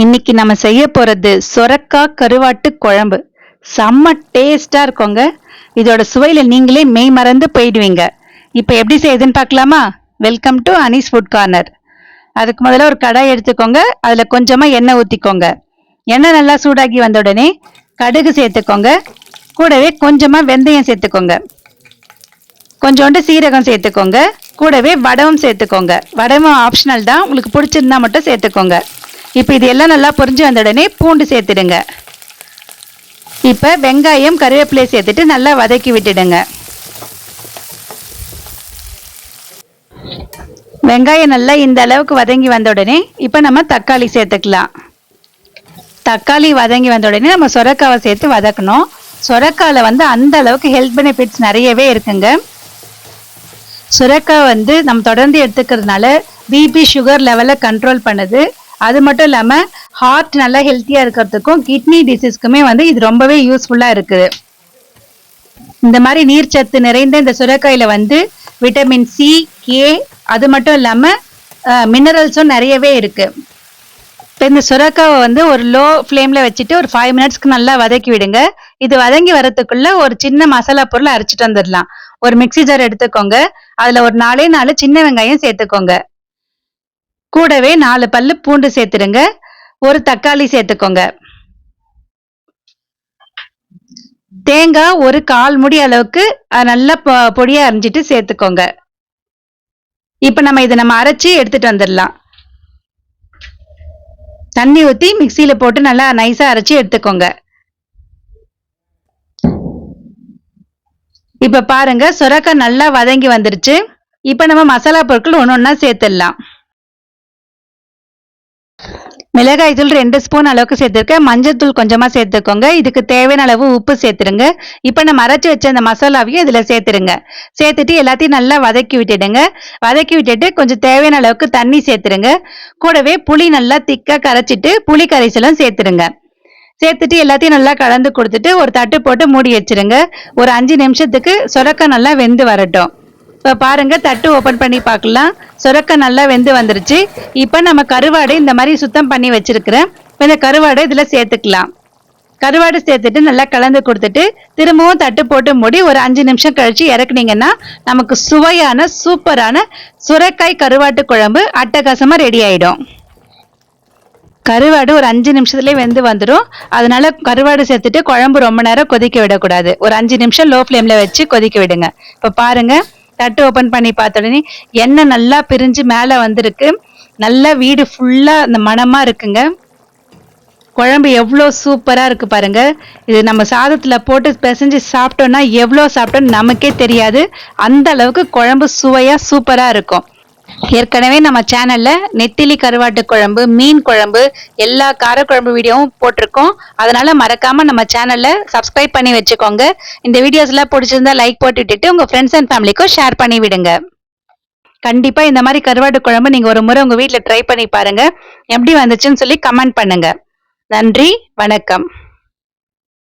இன்னைக்கு நம்ம செய்ய போறது சொரக்காய் கருவாட்டு குழம்பு. செம்ம டேஸ்டா இருக்குங்க. இதோட சுவையில நீங்களே மெய் மறந்து போயிடுவீங்க. இப்போ எப்படி செய்யுதுன்னு பார்க்கலாமா? Welcome to Anees food corner அதுக்கு முதல்ல ஒரு கடாய் எடுத்துக்கோங்க. அதுல கொஞ்சமா எண்ணெய் ஊத்திக்கோங்க. எண்ணெய் நல்லா சூடாகி வந்த உடனே கடுகு சேர்த்துக்கோங்க. கூடவே கொஞ்சமா வெந்தயம் சேர்த்துக்கோங்க. கொஞ்சோண்டு சீரகம் சேர்த்துக்கோங்க. கூடவே வடவும் சேர்த்துக்கோங்க. வடவும் ஆப்ஷனல் தான். உங்களுக்கு பிடிச்சிருந்தா மட்டும் சேர்த்துக்கோங்க. இப்போ இது எல்லாம் நல்லா பொரிஞ்சு வந்த உடனே பூண்டு சேர்த்துடுங்க. இப்போ வெங்காயம் கருவேப்பிலை சேர்த்துட்டு நல்லா வதக்கி விட்டுடுங்க. வெங்காயம் நல்லா இந்த அளவுக்கு வதங்கி வந்த உடனே இப்போ நம்ம தக்காளி சேர்த்துக்கலாம். தக்காளி வதங்கி வந்த உடனே நம்ம சொரக்காவை சேர்த்து வதக்கணும். சொரக்காவில் வந்து அந்த அளவுக்கு ஹெல்த் பெனிஃபிட்ஸ் நிறையவே இருக்குங்க. சுரக்காய் வந்து நம்ம தொடர்ந்து எடுத்துக்கிறதுனால பிபி சுகர் லெவலை கண்ட்ரோல் பண்ணுது. அது மட்டும் இல்லாமல் ஹார்ட் நல்லா ஹெல்த்தியாக இருக்கிறதுக்கும் கிட்னி டிசீஸ்க்குமே வந்து இது ரொம்பவே யூஸ்ஃபுல்லாக இருக்குது. இந்த மாதிரி நீர்ச்சத்து நிறைந்த இந்த சுரக்காயில் வந்து விட்டமின் சி கே அது மட்டும் இல்லாமல் மினரல்ஸும் நிறையவே இருக்குது இப்போ இந்த சுரக்காவை வந்து ஒரு லோ ஃப்ளேமில் வச்சுட்டு ஒரு ஃபைவ் மினிட்ஸ்க்கு நல்லா வதக்கி விடுங்க. இது வதங்கி வரத்துக்குள்ள ஒரு சின்ன மசாலா பொருளை அரைச்சிட்டு வந்துடலாம். ஒரு மிக்சி ஜார் எடுத்துக்கோங்க. அதில் ஒரு நாலே நாலு சின்ன வெங்காயம் சேர்த்துக்கோங்க. கூடவே நாலு பல்லு பூண்டு சேர்த்துடுங்க. ஒரு தக்காளி சேர்த்துக்கோங்க. தேங்காய் ஒரு கால் முடி அளவுக்கு நல்லா பொடியா அரைஞ்சிட்டு சேர்த்துக்கோங்க. இப்ப நம்ம இதை நம்ம அரைச்சி எடுத்துட்டு வந்துடலாம். தண்ணி ஊத்தி மிக்சியில போட்டு நல்லா நைஸா அரைச்சி எடுத்துக்கோங்க. இப்ப பாருங்க சுரக்காய் நல்லா வதங்கி வந்துருச்சு. இப்ப நம்ம மசாலா பொருட்கள் ஒன்று ஒன்றா சேர்த்துடலாம். மிளகாய் தூள் ரெண்டு ஸ்பூன் அளவுக்கு சேர்த்துருக்கேன். மஞ்சள் தூள் சேர்த்துக்கோங்க. இதுக்கு தேவையான அளவு உப்பு சேர்த்துருங்க. இப்போ நம்ம அரைச்சி வச்ச அந்த மசாலாவையும் இதில் சேர்த்துருங்க. சேர்த்துட்டு எல்லாத்தையும் நல்லா வதக்கி விட்டுடுங்க. வதக்கி விட்டுட்டு கொஞ்சம் தேவையான அளவுக்கு தண்ணி சேர்த்துருங்க. கூடவே புளி நல்லா திக்காக கரைச்சிட்டு புளி கரைசலும் சேர்த்துருங்க. சேர்த்துட்டு எல்லாத்தையும் நல்லா கலந்து கொடுத்துட்டு ஒரு தட்டு போட்டு மூடி வச்சிருங்க. ஒரு அஞ்சு நிமிஷத்துக்கு சுரக்கம் நல்லா வெந்து வரட்டும். இப்போ பாருங்க தட்டு ஓப்பன் பண்ணி பார்க்கலாம். சுரக்க நல்லா வெந்து வந்துருச்சு. இப்போ நம்ம கருவாடு இந்த மாதிரி சுத்தம் பண்ணி வச்சிருக்கிறேன். இப்போ இந்த கருவாடு இதில் சேர்த்துக்கலாம். கருவாடு சேர்த்துட்டு நல்லா கலந்து கொடுத்துட்டு திரும்பவும் தட்டு போட்டு மூடி ஒரு அஞ்சு நிமிஷம் கழிச்சு இறக்குனீங்கன்னா நமக்கு சுவையான சூப்பரான சுரக்காய் கருவாட்டு குழம்பு அட்டகாசமாக ரெடி ஆகிடும் கருவாடு ஒரு அஞ்சு நிமிஷத்துலேயே வெந்து வந்துடும் அதனால கருவாடு சேர்த்துட்டு குழம்பு ரொம்ப நேரம் கொதிக்க விடக்கூடாது. ஒரு அஞ்சு நிமிஷம் லோ ஃப்ளேமில் வச்சு கொதிக்க விடுங்க. இப்போ பாருங்கள் தட்டு ஓப்பன் பண்ணி பார்த்த உடனே எண்ணெய் நல்லா பிரிஞ்சு மேலே வந்திருக்கு. நல்லா வீடு ஃபுல்லாக அந்த மனமாக இருக்குங்க. குழம்பு எவ்வளோ சூப்பராக இருக்கு பாருங்க. இது நம்ம சாதத்தில் போட்டு பிசைஞ்சு சாப்பிட்டோன்னா எவ்வளோ சாப்பிட்டோன்னு நமக்கே தெரியாது. அந்த அளவுக்கு குழம்பு சுவையாக சூப்பராக இருக்கும். ஏற்கனவே நம்ம சேனல்ல நெத்திலி கருவாட்டு குழம்பு மீன் குழம்பு எல்லா காரக்குழம்பு வீடியோவும் போட்டிருக்கோம். அதனால மறக்காம நம்ம சேனல்ல சப்ஸ்கிரைப் பண்ணி வச்சுக்கோங்க. இந்த வீடியோஸ் எல்லாம் பிடிச்சிருந்தா லைக் போட்டுட்டு உங்க ஃப்ரெண்ட்ஸ் அண்ட் ஃபேமிலிக்கும் ஷேர் பண்ணி விடுங்க. கண்டிப்பா இந்த மாதிரி கருவாட்டு குழம்பு நீங்க ஒரு முறை உங்க வீட்டுல ட்ரை பண்ணி பாருங்க. எப்படி வந்துச்சுன்னு சொல்லி கமெண்ட் பண்ணுங்க. நன்றி வணக்கம்.